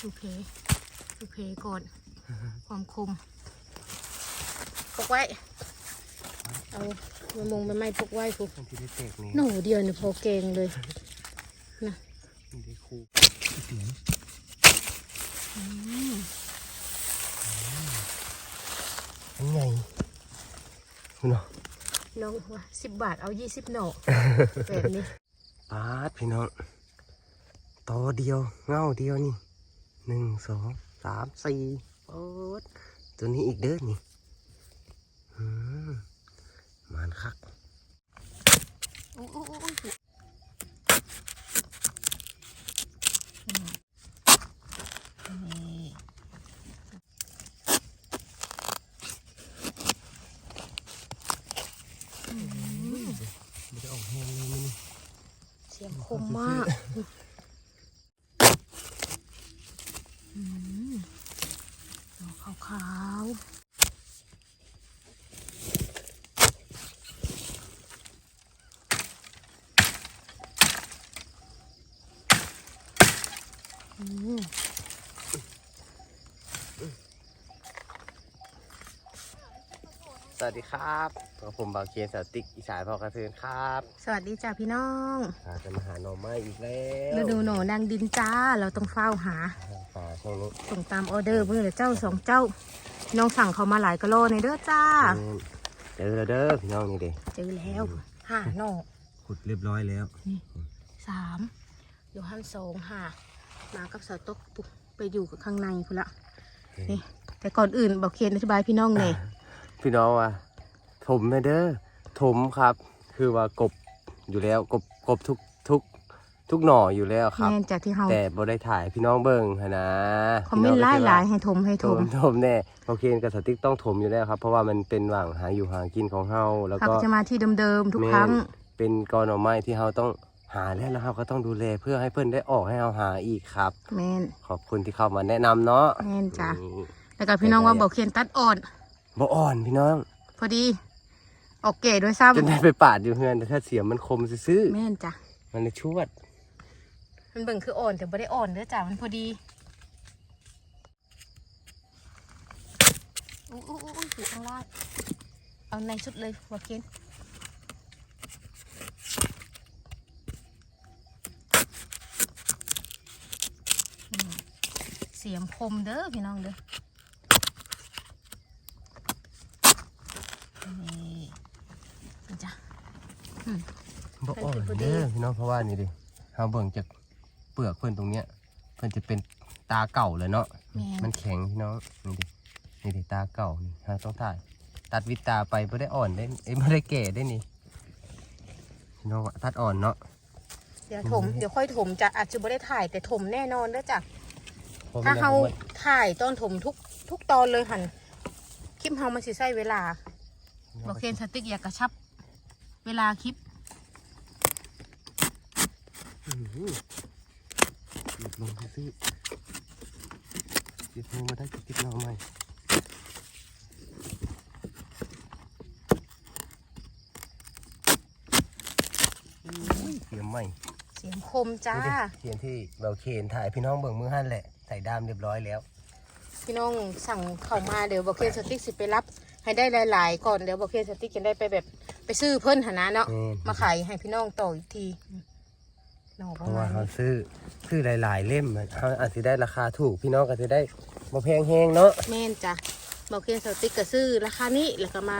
ดูเพดูเพก่อน ความคมปกไว้ เอามามงมาไม่ปกไว้กูมันที่ได้แตกนี่หนูเดียวนี่พอเก่งเลย นะมันได้คู่เสียงอืมอันใหญ่คุณเนาะน้องว่าสิบบาทเอายี่สิบหน่อแบบนี้ปาดพี่น้องต่อเดียวเงาเดียวนี่ หนึ่งสองสามสี่โอ๊ดตัวนี้อีกเด้อนี่อืมมานคักโอ้โอ้โอ้โอ้โอ้อืมนี่อืมไม่ได้ออกแห้งเลยมันนี่เสียงคมมากอืมดอกขาวๆอืม สวัสดีครับกับผมบาวเคียนสาวติ๊กอีสานพอกระเทือนครับสวัสดีจ้าพี่น้องอาจะมาหาหน่อไม้อีกแล้วฤดูหนูนางดินจ้า เราต้องเฝ้าหาป่าช่วงนี้ส่งตามออเดอร์เพื่อเจ้าสองเจ้า น้องสั่งเขามาหลายกะโลในเด้อจ้า เจอแล้วเด้อพี่น้องนี่เด็เจอแล้วห้าหนอกขุดเรียบร้อยแล้วสามโยฮันสองห้า มากับสาวตกปุ๊บไปอยู่กับข้างในคุณละนี่แต่ก่อนอื่นบอกเคนอธิบายพี่น้องหน่อยพี่น้องว่าถมนะเด้อถมครับ คือว่ากบอยู่แล้วกบกบทุกทุกทุกหน่ออยู่แล้วครับแม่นจากที่เฮาแต่บ่ได้ถ่ายพี่น้องเบิ่งหั้นนะคอมเมนต์ไล่หลายๆให้ทมให้ถทมมถมแน่โอเคกับสติ๊กต้องถมอยู่แล้วครับ เพราะว่ามันเป็นหว่างหาอยู่หากินของเฮาแล้วครับก็จะมาที่เดิมๆทุกครั้งแม่นเป็นกอหน่อไม้ที่เฮาต้อง หาแล้วแล้วเฮาก็ต้องดูแลเพื่อให้เพื่อนได้ออกให้เฮาหาอีกครับ แม่นขอบคุณที่เข้ามาแนะนำเนาะแม่นจ้ะนี่แล้วก็พี่น้องว่าบอกเคนตัดอ่อน บ่อ่อนพี่น้อง พอดีออกเก๋ด้วยซ้จนได้ไปปาดอยู่เฮือนแต่ถ้าเสียมมันคมซื่อำแม่นจ้ะ ๆมันเลยชวด มันเบิ่งคืออ่อนแต่ไม่ได้อ่อนเด้อจ้ะมันพอดีอู้อู้อู้อู้อยู่ข้างล่างเอาในชุดเลยหัวเคนอืมเสียมคมเด้อพี่น้องเด้อนี่นี่จ้ะบ่อ่อนเป็นพอดีเด้อพี่น้องเพราะว่านี่ดิเฮาเบิ่งจากเปลือกเพิ่นตรงเนี้ย เพิ่นจะเป็นตาเก่าเลยเนาะ แม่มันนแข็งพี่น้องนี่ดินี่ดิตาเก่านี่เฮาต้องถ่าย ตัดวิตาไปบ่ได้อ่อนได้เอ้ยบ่ได้แก่ได้นี่พี่น้องว่าตัดอ่อนเนาะ เดี๋ยวถม เดี๋ยวค่อยถมจะอาจจะไม่ได้ถ่ายแต่ถมแน่นอนเด้อจ้ะพระ ถ้ามันเขายังบ่ถ่ายตอนถมทุกทุกตอนเลยหันคลิปเฮามันสิใช้เวลาบอกเคนสติ๊กอยากกระชับ เวลาคลิปอื้อหือหยุดลงซื่อๆหยิบมือมาได้จะติดเราไหมอุ้ยเสียมใหม่เสียงคมจ้านี่ดิเทียนที่เราเคนถ่ายพี่น้องเบิ่งมือหั่นแหละ ใส่ดามเรียบร้อยแล้ว พี่น้องสั่งเข้ามาเดี๋ยวบอกเคนสติ๊กสิไปรับ ให้ได้หลาย ๆ ก่อนเดี๋ยวบอกเคนสติ๊กจะได้ไปแบบไปซื้อเพิ่นหนนะเนาะอืม มาขายให้พี่น้องต่ออีกทีน้องเพประราะมาว่าณเขานี้ซื้อซื้อหลายๆเล่มอะเขาอาจจะได้ราคาถูก พี่น้องก็จะได้มาแพงแห้งเนาะแม่นจ้ะบอกเคนสติ๊กก็ซื้อราคานี้แล้วก็มา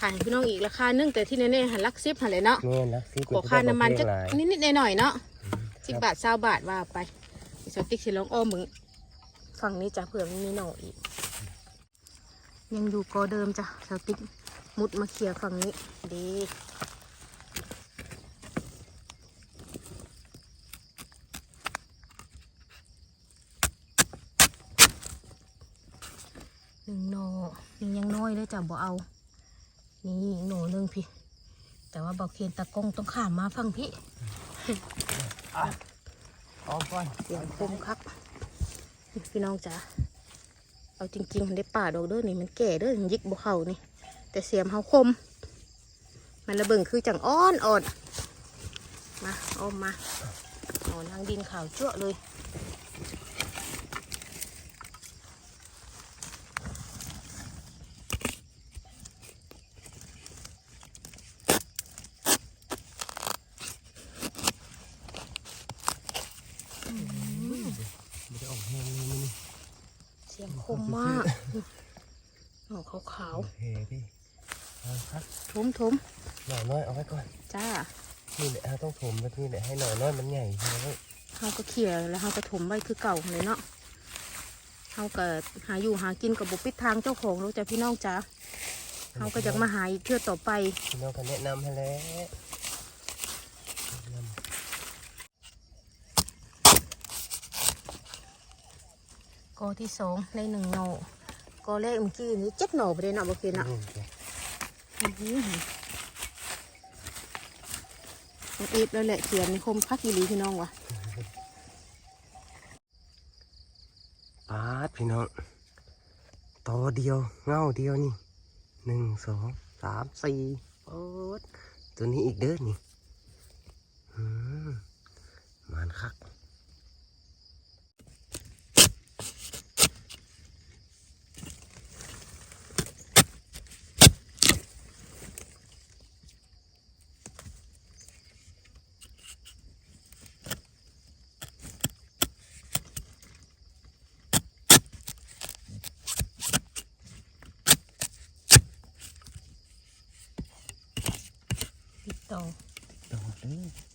ขายให้พี่น้องอีกราคานึงแต่ที่แน่ๆหันลักซิบหันเลยเนาะแม่นนะซีขอค่าน้ำมันจะหลายนิดๆหน่อยๆเนาะอืมสิบบาทเศร้าบาทว่าไปสติ๊กสิลองอ้อมมึง ฝั่งนี้จ้ะเผื่อมันมีหน่ออีก ยังอยู่กอเดิมจ้ะสติ๊กมุดมาเคลียร์ฝั่งนี้ ดีหนึ่งหน่อนี่ยังน้อยเลยจ้ะบ่เอา นี่อีกหน่อหนึงพี่ แต่ว่าบอกเคนตะกล้องต้องข้ามมาฝั่งพี่อ้อมก่อนเสียงคมครับ พี่น้องจ๋าเอาจริงๆมันได้ป่าดอกเด้อนี่มันแก่เด้อยิกบ่เขานี่ แต่เสียมเฮาคม มันระเบิงคือจังอ้อนอ่อนมาเอามาเอนางดินขาวจั่วเลย มมากหน่อขาวโอเคพี่เอาครับๆทุมทุมหน่อยน้อยเอาไว้ก่อนๆจ้านี่แหละเราต้องถมแบบนี้แหละให้หน่อยน้อยมันใหญ่ใช่ไหมเฮาก็เขี่ยแล้วเฮาก็ถมไว้คือเก่าเลยเนาะเฮาก็หาอยู่หากินกับบุปิดทางเจ้าของแล้วจ้ะพี่น้องจ้าเฮาก็อยากมาหาอีกเทื่อต่อไปพี่น้องก็แนะนำให้แล้วแนะน ก อที่สองในหนึ่งหนอกอแรกเมื่อกี้นี้เจ็ดหนอไปเลยเนาะบ่เกินำเนาะอีบแล้วแหละเขียนคมคักอีหลีพี่น้องวะปาดพี่น้องต่อเดียวเงาเดียวนี่หนึ่งสองสามสี่โอ๊ดตัวนี้อีกเด้อนี่มันคัก ติดต่อ ด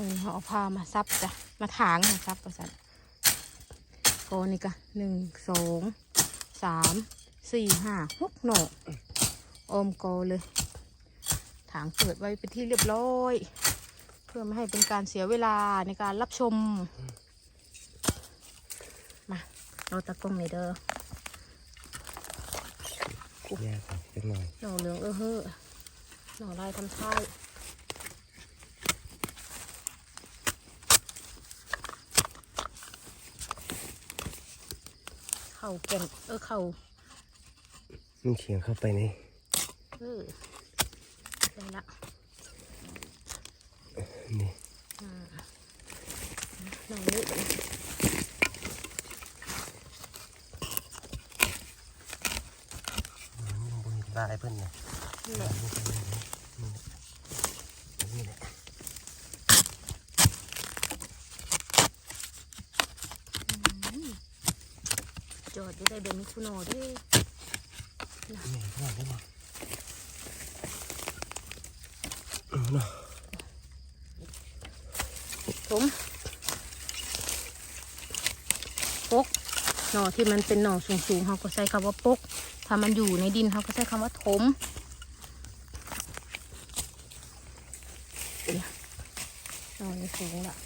มือเขาเอาผ้ามาซับจ้ะ มาถางมาซับประสันกอนี่ก็หนึ่งสองสามสี่ห้าหกหน่อออมกอเลยถางเปิดไว้เป็นที่เรียบร้อย เพื่อไม่ให้เป็นการเสียเวลาในการรับชม มาเราตะกล้องหน่อยเด้อแยกกันเป็นหน่อยหน่อเหลืองเออเฮ้อหน่อลายทำท่า เข่าแก่นเออเข่ามันเฉียงเข้าไปในเออได้ละนี่อ่าหน่อนี้เดี๋ยวมันยังบนได้เพิ่นเนี่ย นี่แหละ นี่เป็นนี่นี่แหละ จอ ดจะได้เดินมิคุโนเด้วยนี่เพื่อนได้ไหมเอาเนาะผมปกหน่อที่มันเป็นหน่อสูงๆเขาก็ใช้คำว่าปก ถ้ามันอยู่ในดินเขาก็ใช้คำว่าถมเนี่ยหน่อนี่สูงละ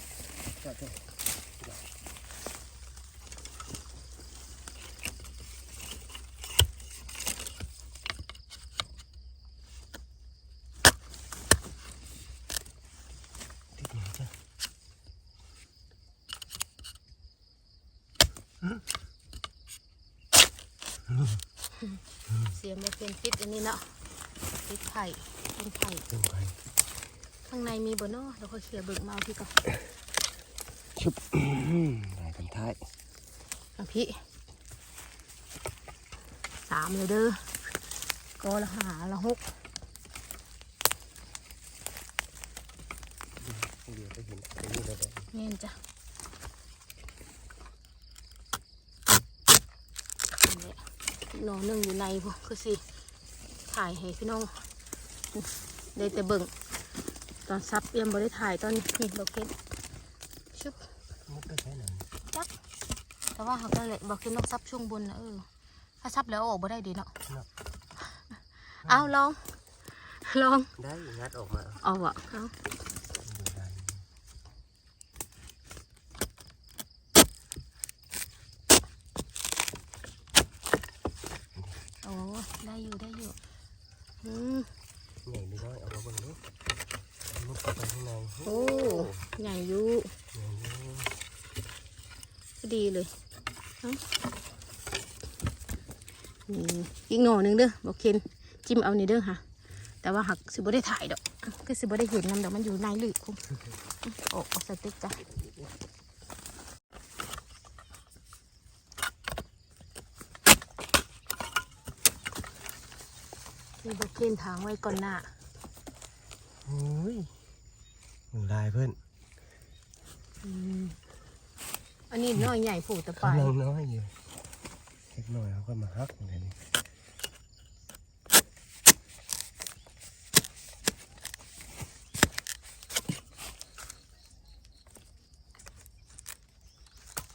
ติดหน่อยจ้ะ เสียมาเป็นติดอันนี้เนาะติดไผ่เป็นไผ่เติมไปข้างในมีบ่เนาะแล้วก็เคลียร์เบิกมาเอาพี่ก่อนชุบอื้อหือได้ทำท้ายเอาพี่สามเลยเด้อก็ละหาละหกเดี๋ยวไปเห็นตรงนี้เลยจ้ะเงี้ยจ้ะนี่แหละอีกหนอหนึ่งอยู่ในพวกคือสิ ถ่ายให้พี่น้องได้แต่เบิ่งตอนซับยังบ่ได้ถ่ายตอนนี้นี่เราเก็บชุบมุดไปใช้หน่อยจักแต่ว่าเขาก็เลยบอกคือนกซับช่วงบนนะเออถ้าซับแล้วเอาออกบ่ได้ดีเนาะเนาะเอาลองลองได้งัดออกมาเอาอะเอา อยู่ได้ โอ้ อืม ใหญ่ไม่น้อยเอามาเบิ่งดูมุดเข้าไปข้างใน โอ้ ใหญ่อยู่ใหญ่อยู่พอดีเลยเอ้านี่อีกหน่อหนึ่งเด้อบอกเคนจิ้มเอานี่เด้อค่ะ แต่ว่าหักสิบ่ได้ถ่ายดอกก็สิบ่ได้เห็นนำดอกมันอยู่ในลึกคุ้มโอ้เอาสติ๊กจ้ะนี่บอกเคนทางไว้ก่อนหน้าโอ้ย มึงลายเพื่อนอืมอันนี้น้อยใหญ่ผูตะไปกำลังน้อยอยู่เล็กน้อยเขาก็มาฮักเหมือนกันนี่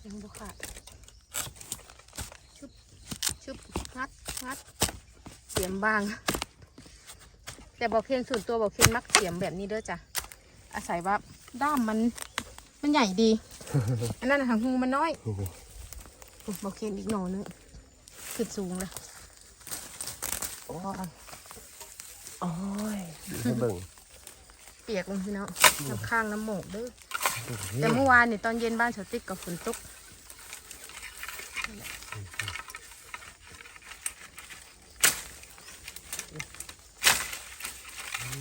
ยังบ่ขาดชุบชุบงัดงัดเสียมบาง แต่บอกเพียนส่วนตัวบอกเพียนมักเสียมแบบนี้เด้อจ้ะ อาศัยว่าด้ามมันมันใหญ่ดี อันนั้นนะทางหูมันน้อยนี่ดิอุ๊ยบอกเพียนอีกหน่อนึงขึ้นสูงเลยโอ้ยโอ้ยให้เบิ่งเปียกลงพี่น้องน้ำข้างน้ำหมกเด้อเบิ่งแต่นี่เมื่อวานนี่ตอนเย็นบ้านสติ๊กกับฝนตก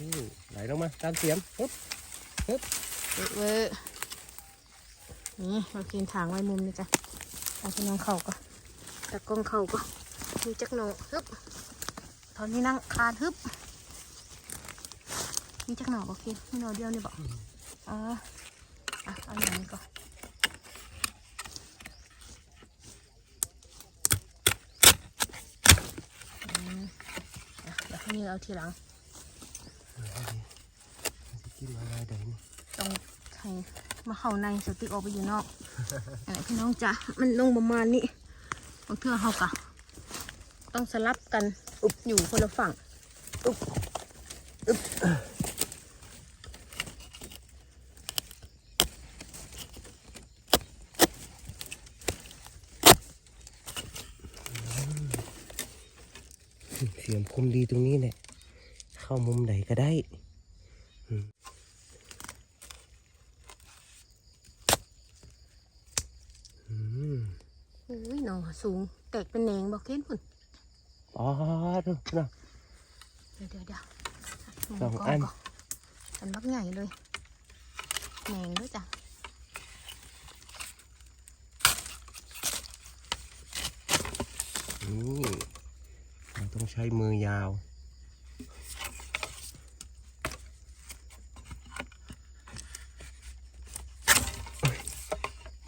นี่ไหลลงมาตามเสียมปุ๊บ เว้ยเว้ยนี่เรากินถางไว้มุมนี่จ้ะเอาพี่น้องเข่าก็ตะกล้องเข่าก็มีจักหนอฮึบตอนนี้นั่งคานฮึบมีจักหนอบอกกินมีหนอเดียวนี่บอกอ๋ออะเอาอย่างนี้ก่อนอืมอะเดี๋ยวให้นี่เอาทีหลัง กินอะไรเดี๋ยวนี้ต้องให้มาเข้าในสติกออกไปอยู่นอกอะไรพี่น้องจ้ะมันลงประมาณนี้บางเทื่อเขากะต้องสลับกันอุบอยู่คนละฝั่งเสียมคมดีตรงนี้แหละเข้ามุมไหนก็ได้อืมอืม อุ้ยหนอ สูง แตกเป็นแหนงบอกเค้นพุ่นอ๋อดูนะเดี๋ยวเดี๋ยวเดี๋ยวสองอันก่อันบักใหญ่เลยแหนงด้วยจ้ะนี่เราต้องใช้มือยาว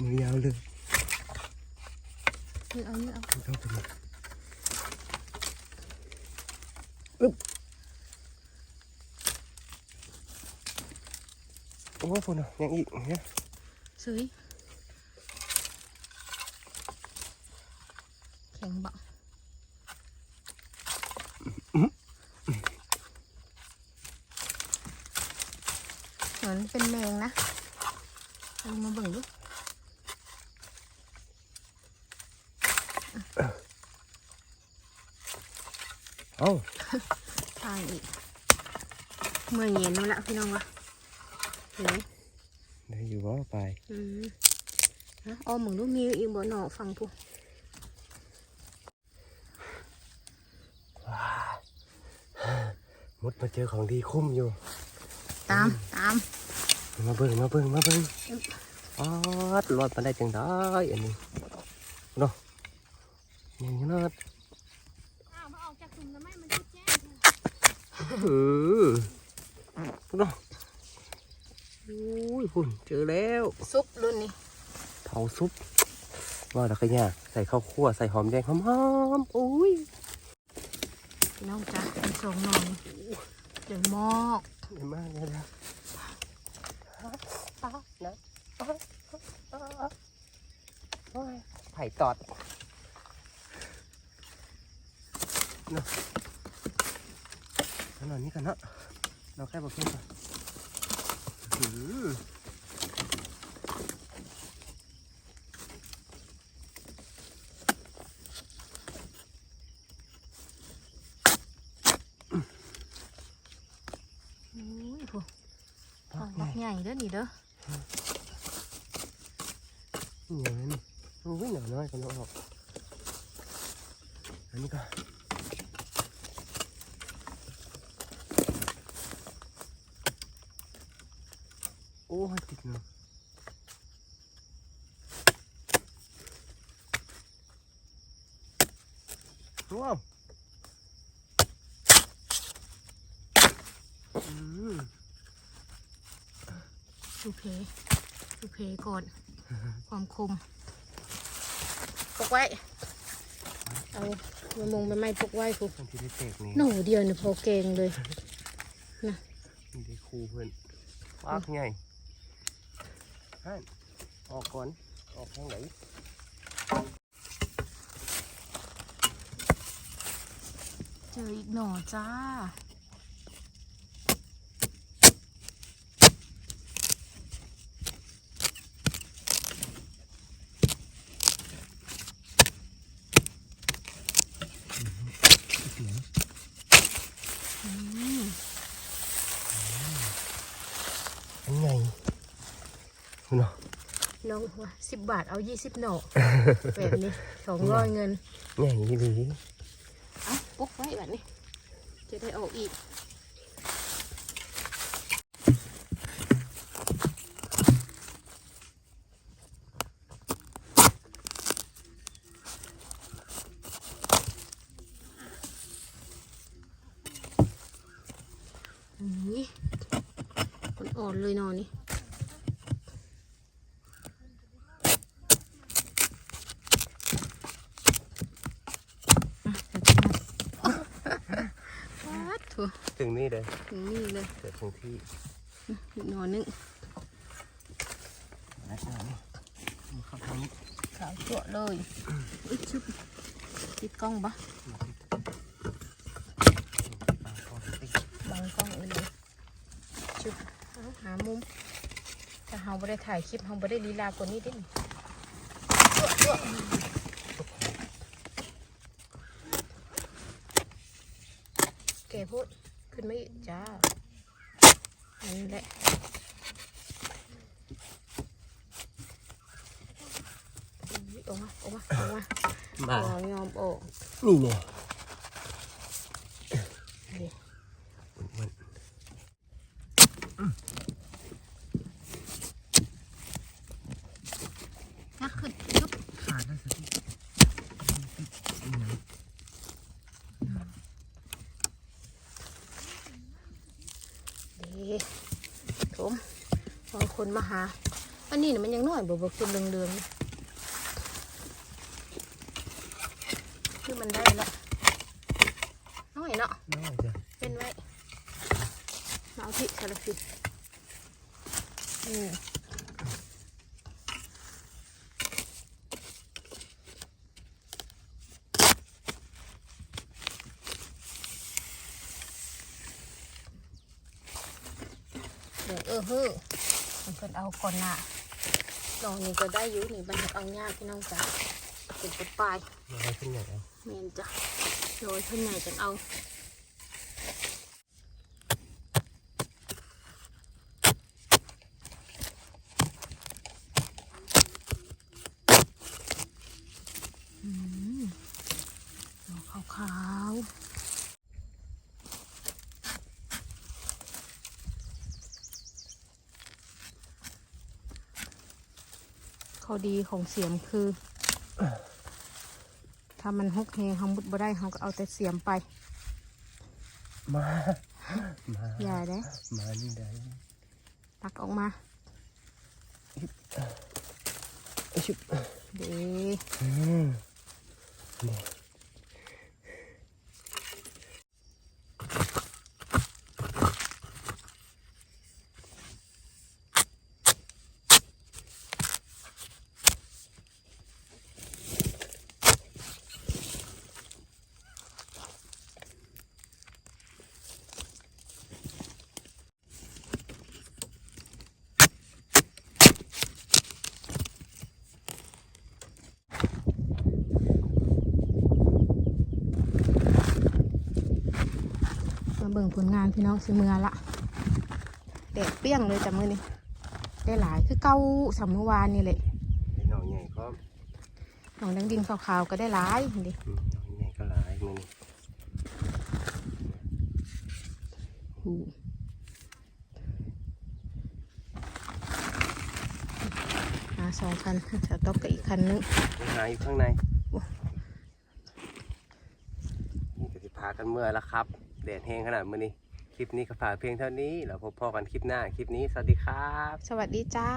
มือยาวเลย นี่ เอานี่เอาเข้าไปเลยอึ๊บโอ้ยพุ่นอะยังอีกเนี่ยซื้อแข็งบักเหมือนเป็นแมงนะเอามาเบิ่งดู เอ้า ทางอีก เมื่อเย็นนู่นละพี่น้องวะเห็นไหมได้อยู่ว่าไปอืมฮะอ้อมมึงดูมีอีกบ่หนอฟังพูมุดมาเจอของดีคุ้มอยู่ ตามตาม มาเบิ่งมาเบิ่งมาเบิ่งอ๋อรอดมาได้จังได้อันนี้เนาะนี่เนาะอ้าวมาออกจากกลุ่มแล้วไม่มันจะแจ้งเออ เนาะอุ้ยพุ่นเจอแล้ว ซุปรุ่นนี้เผาซุปว่าแล้วก็ยากใส่ข้าวคั่วใส่หอมแดงหอมๆอุ้ยพี่น้องจ้ะเป็นสองหนอนเดี๋ยวหมอกเห็นมากเลยนะนะไผ่ตอดเนาะขนาดนี้กันเนาะ เราแค่บอกเพื่อนก่อนอื้อหืออุ้ยโหพับักกไงใหญ่เด้อนี่เด้อ เหนียวเลยนี่โอ้ยหน่อยน้อยกันออกอันนี้ก็โอ้ยติดเนาะ ว้าวอืมดูเพดูเพก่อน ความคมปกไว้ เอามามงไปไม้ปกไว้กูมันที่ได้แตกนี่หนูเดียวนี่พอเกงเลยนี่ได้ครูเพื่อนปากไงฮันออกก่อน ออกทางไหน เจ ออีกหน่อจ้าอืมอันไงคุณเนาะน้องว่าสิบบาทเอายี่สิบหน่อแบบนี้สองร้อยเงินไงดีเอาปกไว้ แบบนี้ จะได้ออกอีกนี่คนอ่อนเลยนอนนี่อะเดี๋ยวจะมาวัด ถึงนี่เลยถึงนี่เลยเกิดถึงที่อีกหนอนนึงนะจ๊ะนี่ข้าทางนี้ขาวจั่วเลยอุ๊ยชุบติดกล้องปะปากคอติดบังกล้องอีเลยชุบเอาหามุมถ้าเฮาไม่ได้ถ่ายคลิปเฮาไม่ได้ลีลากว่านี้ดิจั่วจั่วแกพูด ขึ้นไม่จ้าอันนี้แหละอุ๊ยออกมาออกมาออกมามาขอยอมออกนี่เนี่ย นี่ อ้วน นักขึ้นชุบ ๆขาดแล้วสินี่ไง ดี ถมบางคนมาหา อันนี้เนี่ยมันยังน้อยบ่บ่ขึ้นเรืองๆนี่คือมันได้แล้วน้อยเนาะ น้อยจ้ะ เป็นไว้มาเอาที่สารพิษอืมเดี๋ยวเออเฮ้อ มันเพิ่นเอาก่อนหน้าลองนี่ก็ได้อยู่นี่มันเอายากพี่น้องจ๋าเป็นปลายมาให้ขึ้นใหญ่เอาเมนจ้ะโรยขึ้นใหญ่กันเอา อืมดอกขาวๆข้ อดีของเสียมคือ ถ้ามันฮกเฮงเขามุดบ่ได้เขาก็เอาแต่เสียมไป มา มาอย่าได้ มานี่ได้ตักออกมาไอ้ชุบเด้ เบิ่งผลงานพี่น้องสิเมือละแดดเปรี้ยงเลยจ้ะมือนี้ได้หลายคือเก้าสามเมื่อวานนี่แหละเป็นน้องใหญ่ก็หนองดังดินขาวๆก็ได้หลายเห็นดิอืมน้องใหญ่ก็หลายมือนี่หูมาสองคันจะตบกับอีกคันนึงไปหาอยู่ข้างในนี่ก็จะพากันเมื่อแล้วครับ แดดแห้งขนาดมือนี้ คลิปนี้ก็ฝากเพียงเท่านี้ แล้วพบพอกันคลิปหน้า คลิปนี้สวัสดีครับ สวัสดีจ้า